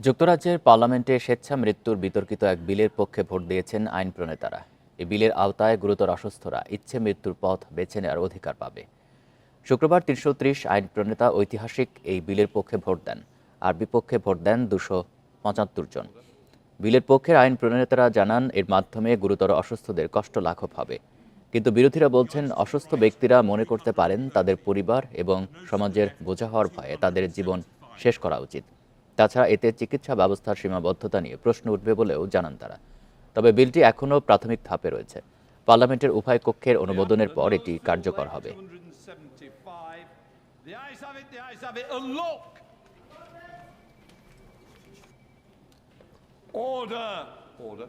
যুক্তরাজ্যের পার্লামেন্টে স্বেচ্ছা মৃত্যুর বিতর্কিত এক বিলের পক্ষে ভোট দিয়েছেন আইন প্রণেতারা। এই বিলের আওতায় গুরুতর অসুস্থরা ইচ্ছে মৃত্যুর পথ বেছে নেওয়ার অধিকার পাবে। শুক্রবার তিনশো ত্রিশ আইন প্রণেতা ঐতিহাসিক এই বিলের পক্ষে ভোট দেন, আর বিপক্ষে ভোট দেন দুশো পঁচাত্তর জন। বিলের পক্ষের আইন প্রণেতারা জানান, এর মাধ্যমে গুরুতর অসুস্থদের কষ্ট লাঘব হবে। কিন্তু বিরোধীরা বলছেন, অসুস্থ ব্যক্তিরা মনে করতে পারেন তাদের পরিবার এবং সমাজের বোঝা হওয়ার ভয়ে তাদের জীবন শেষ করা উচিত। তাছাড়া এতে চিকিৎসা ব্যবস্থার সীমাবদ্ধতা নিয়ে প্রশ্ন উঠবে বলেও জানান তারা তবে বিলটি এখনও প্রাথমিক ধাপে রয়েছে পার্লামেন্টের উভয় কক্ষের অনুমোদনের পর এটি কার্যকর হবে 275. The ayes have it, the ayes have it. A look. Order. Order.